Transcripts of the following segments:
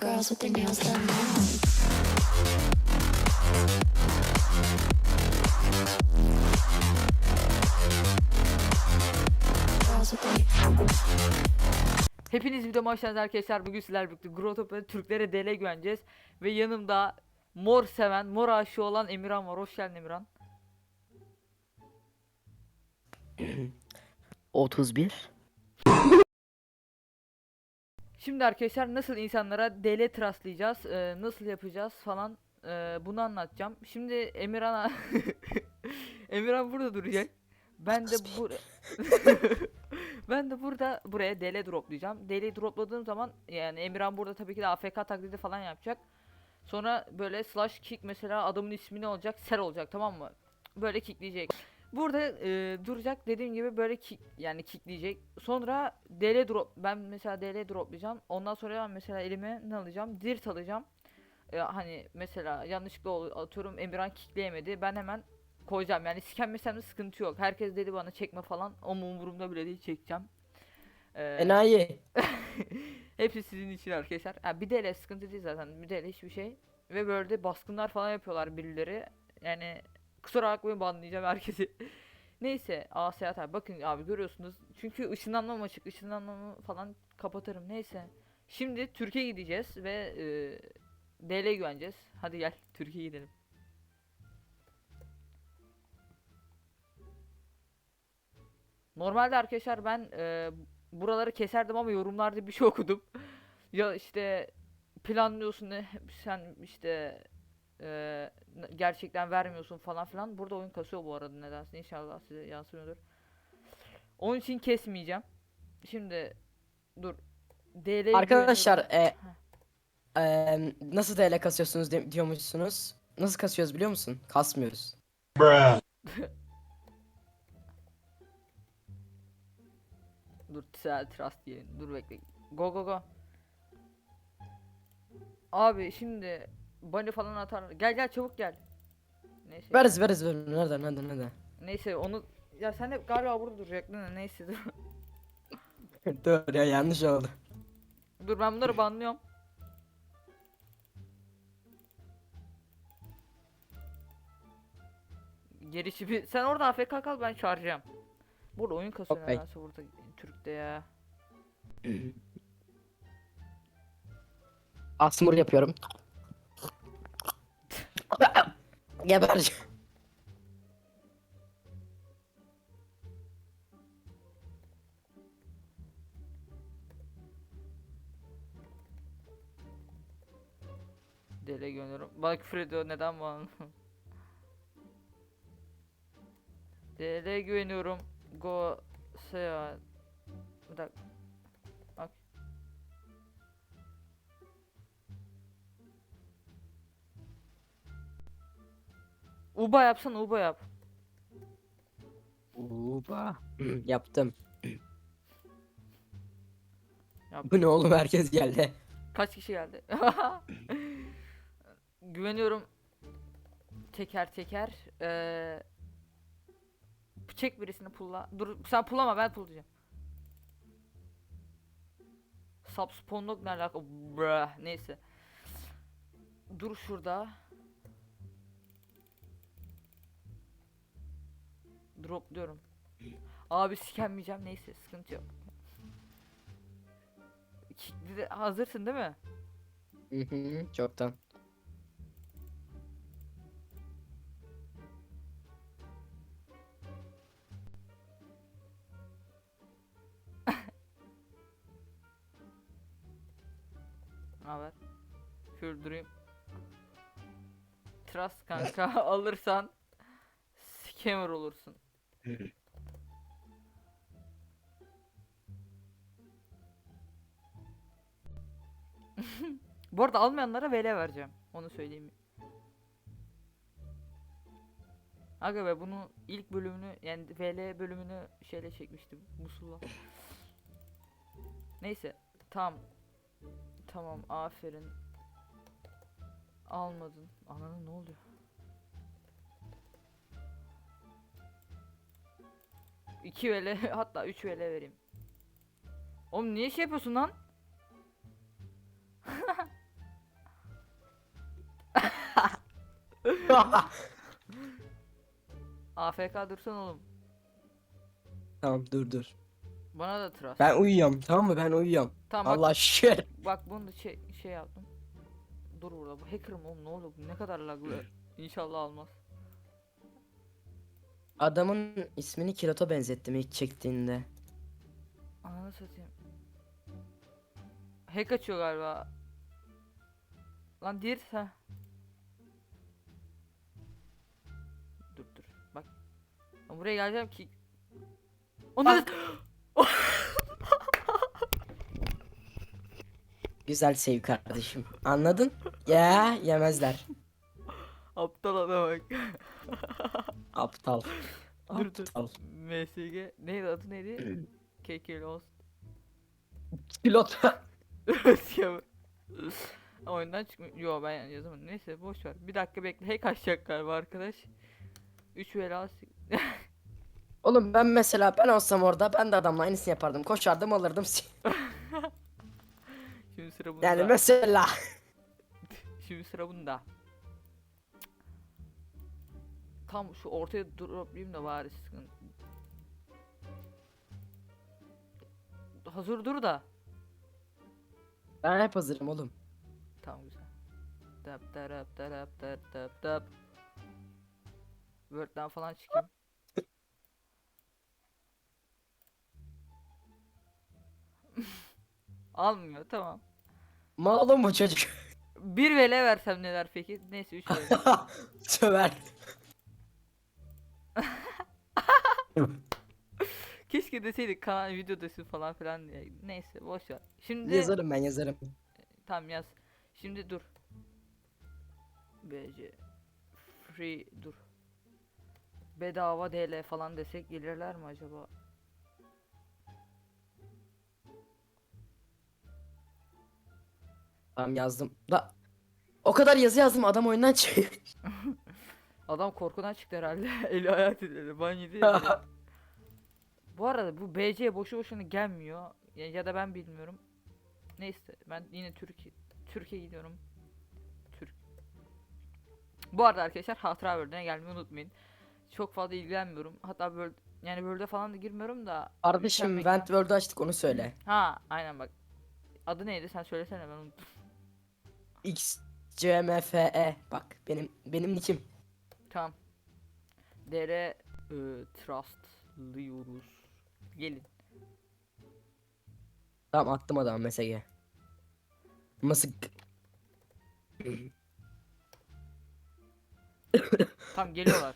girls with their nails done now. Hepiniz videoma hoş geldiniz arkadaşlar. Bugün sizler birlikte Grotopya'da Türklere dele güveneceğiz. Ve yanımda mor seven, mor aşığı olan Emirhan var. Hoş geldin Emirhan. 31 Şimdi arkadaşlar nasıl insanlara DL trustlayacağız, e, nasıl yapacağız falan e, bunu anlatacağım. Şimdi Emirhan'a Emirhan burada duracak. Ben de bu ben de burada buraya DL droplayacağım. DL dropladığım zaman yani Emirhan burada tabii ki de AFK taklidi falan yapacak. Sonra böyle slash kick mesela adamın ismi ne olacak? Ser olacak tamam mı? Böyle kickleyecek. Burada e, duracak dediğim gibi böyle kick yani kickleyecek. Sonra DL drop ben mesela DL droplayacağım. Ondan sonra ben mesela elime ne alacağım? Dirt alacağım. E, hani mesela yanlışlıkla atıyorum Emirhan kickleyemedi. Ben hemen koyacağım. Yani sikenmesem de sıkıntı yok. Herkes dedi bana çekme falan. O umurumda bile değil çekeceğim. E, Enayi. Hepsi sizin için arkadaşlar. Ha, bir DL sıkıntı değil zaten. Bir DL hiçbir şey. Ve böyle de baskınlar falan yapıyorlar birileri. Yani kusura bakmayın banlayacağım herkesi. Neyse abi bakın abi görüyorsunuz. Çünkü ışınlanmam açık. ışınlanmamı falan kapatırım. Neyse. Şimdi Türkiye gideceğiz ve e, DL güveneceğiz. Hadi gel Türkiye gidelim. Normalde arkadaşlar ben e, buraları keserdim ama yorumlarda bir şey okudum. ya işte planlıyorsun ne sen işte e, gerçekten vermiyorsun falan filan. Burada oyun kasıyor bu arada nedense. İnşallah size yansımıyordur. Onun için kesmeyeceğim. Şimdi dur. DL Arkadaşlar e, e, nasıl DL kasıyorsunuz de- diyormuşsunuz. Nasıl kasıyoruz biliyor musun? Kasmıyoruz. Dur Tsel Trust diyelim. Dur bekle. Go go go. Abi şimdi bunny falan atar. Gel gel çabuk gel. Neyse. Veririz veririz veririz. Nereden nereden nereden? Neyse onu ya sen hep galiba burada duracaktın da neyse dur. Dur ya yanlış oldu. dur ben bunları banlıyorum. Gerisi bir sen orada AFK kal ben çağıracağım. Burada oyun kasıyor Okey. nedense burada Türk'te ya. Asmur yapıyorum. Geber. Dele gönderiyorum. Bana küfür ediyor neden bana? Dele güveniyorum. Go seyahat. Bir dakika. Uba yapsana Uba yap. Uba. Yaptım. Yap. Bu ne oğlum herkes geldi. Kaç kişi geldi? Güveniyorum. Teker teker. Ee, çek birisini pulla. Dur sen pullama ben pullayacağım. Subspawnlog ne alaka? Brah, neyse. Dur şurada. Dropluyorum. Abi sikenmeyeceğim neyse sıkıntı yok. Hazırsın değil mi? Hı hı, Çoktan. Haber. Küldüreyim. Trust kanka alırsan scammer olursun. Bu arada almayanlara VL vereceğim. Onu söyleyeyim. Aga be bunu ilk bölümünü yani VL bölümünü şeyle çekmiştim. Musulla. Neyse. Tamam. Tamam aferin. Almadın. Ananın ne oluyor? İki vele hatta üç vele vereyim. Oğlum niye şey yapıyorsun lan? AFK dursun oğlum. tamam dur dur. Bana da trust. Ben uyuyorum tamam mı? Ben uyuyorum. Tamam bak, Allah şükür. bak bunu da şey, şey yaptım. Dur burada bu hacker'ım oğlum ne oluyor bu ne kadar laglı. İnşallah almaz. Adamın ismini Kilot'a benzettim ilk çektiğinde. Ananı satayım. Hack açıyor galiba. Lan diğer ha. Dur dur bak. Ben buraya geleceğim ki. Onu Güzel save kardeşim. Anladın? Ya yemezler. aptal adam bak. Aptal. Dur, dur. Aptal. MSG neydi adı neydi? KK Lost. Pilot. Oyundan çıkmıyor. Yo ben yazamadım. Neyse boş ver. Bir dakika bekle. Hack açacak galiba arkadaş. 3 vela Oğlum ben mesela ben olsam orada ben de adamla aynısını yapardım. Koşardım alırdım. Şimdi sıra bunda. Yani mesela. Şimdi sıra bunda. Tam şu ortaya droplayayım da bari sıkıntı. Hazır dur da. Ben hep hazırım oğlum. Tamam güzel. Tap tarap tarap tap tap tap. Word'den falan çıkayım. Almıyor tamam. Mal oğlum bu çocuk. Bir vele versem neler peki? Neyse 3 vele. Söver. Keşke deseydik kanal videodasın falan filan diye. Neyse boş ver. Şimdi yazarım ben yazarım. Tamam yaz. Şimdi dur. BC free dur. Bedava DL falan desek gelirler mi acaba? Tamam yazdım. Da o kadar yazı yazdım adam oyundan çıkıyor. Adam korkudan çıktı herhalde. Eli ayağı titredi. Ban yedi. Bu arada bu BC boşu boşuna gelmiyor. Ya, ya da ben bilmiyorum. Neyse ben yine Türkiye Türkiye gidiyorum. Türk. Bu arada arkadaşlar hatıra bölümüne gelmeyi unutmayın. Çok fazla ilgilenmiyorum. Hatta böyle yani bölümde falan da girmiyorum da. Kardeşim Vent World'u açtık onu söyle. Ha aynen bak. Adı neydi sen söylesene ben unuttum. X C M F E bak benim benim nickim. Tamam. DR e, trustlıyoruz. Gelin. Tamam attım adam mesajı. Mısık. Tam geliyorlar.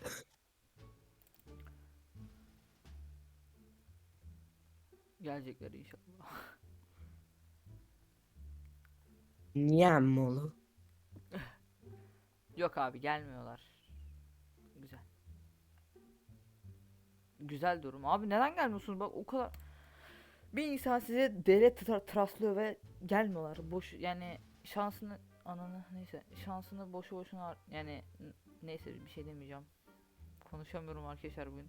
Gelecekler inşallah. Niye oğlum? Yok abi gelmiyorlar. Güzel durum. Abi neden gelmiyorsunuz? Bak o kadar bir insan size dere tra- traslıyor ve gelmiyorlar. Boş yani şansını ananı neyse şansını boşu boşuna yani neyse bir şey demeyeceğim. Konuşamıyorum arkadaşlar bugün.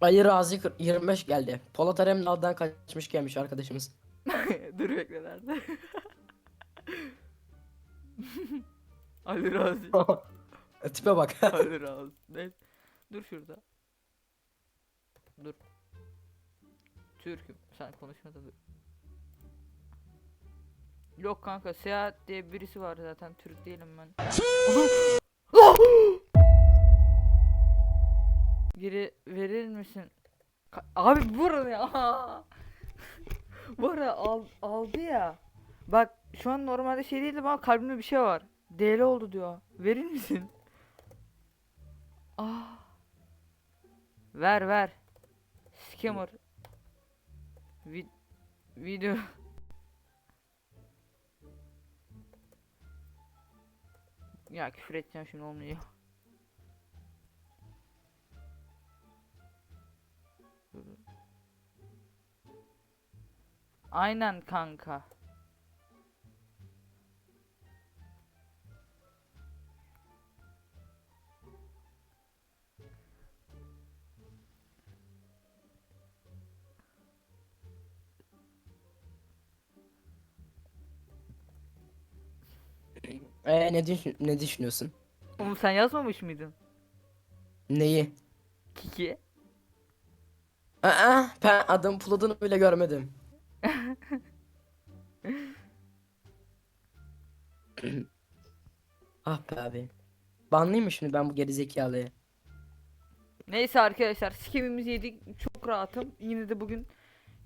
Ayı Razi kır- 25 geldi. Polat Alemdağ'dan kaçmış gelmiş arkadaşımız. Dur bekle nerede? Ali Razi. Tipe bak. Razi. Ne? Dur şurada. Dur. Türk'üm. Sen konuşma da dur. Yok kanka Seyahat diye birisi var zaten Türk değilim ben. Geri verir misin? Ka- Abi burada ya. Bu arada al, aldı ya. Bak şu an normalde şey değildi ama kalbimde bir şey var. DL oldu diyor. Verir misin? Ah. Ver ver. Scammer. Vi video. ya küfür edeceğim şimdi olmuyor. Aynen kanka. Ee, ne, düşün ne düşünüyorsun? Oğlum sen yazmamış mıydın? Neyi? Kiki. Aa, ben adam puladığını bile görmedim. ah be abi. Banlayayım mı şimdi ben bu gerizekalıyı? Neyse arkadaşlar skimimizi yedik çok rahatım. Yine de bugün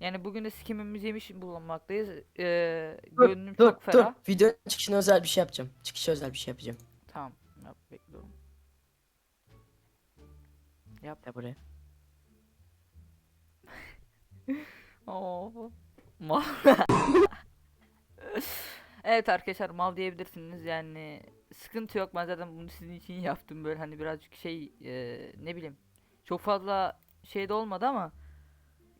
yani bugün de skimimizi yemiş bulunmaktayız. Ee, Dur, gönlüm dur, çok dur. ferah. Videonun çıkışına özel bir şey yapacağım. Çıkışa özel bir şey yapacağım. Tamam. Yap, bekliyorum. Yap. Ya buraya. Oo. Mal. evet arkadaşlar mal diyebilirsiniz yani sıkıntı yok ben zaten bunu sizin için yaptım böyle hani birazcık şey e, ne bileyim çok fazla şey de olmadı ama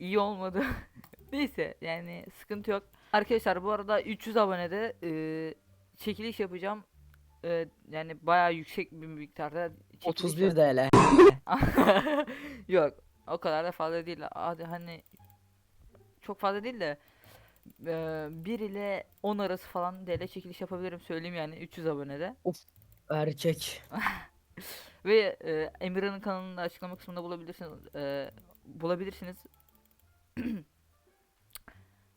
iyi olmadı neyse yani sıkıntı yok arkadaşlar bu arada 300 abonede e, çekiliş yapacağım E, yani bayağı yüksek bir miktarda çekiliş 31 yap- TL. Yok o kadar da fazla değil. Hadi hani çok fazla değil de eee 1 ile 10 arası falan DL çekiliş yapabilirim söyleyeyim yani 300 abonede. Erkek. Ve eee Emirhan'ın kanalını da açıklama kısmında bulabilirsiniz. eee, bulabilirsiniz.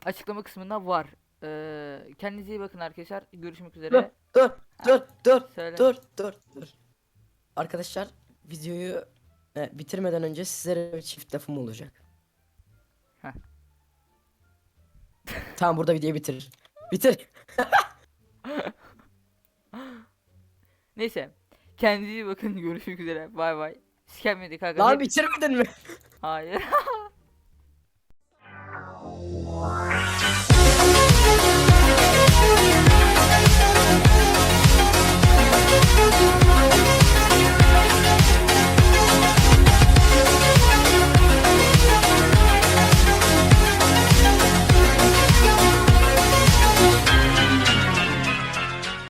açıklama kısmında var. Eee kendinize iyi bakın arkadaşlar. Görüşmek üzere. dur, dur, dur, Söyle. dur, dur, dur. Arkadaşlar videoyu e, bitirmeden önce sizlere bir çift lafım olacak. Heh. tamam burada videoyu bitir. Bitir. Neyse. Kendinize iyi bakın. Görüşmek üzere. Bay bay. Sikenmedik Lan arkadaşlar. bitirmedin mi? Hayır. Wow.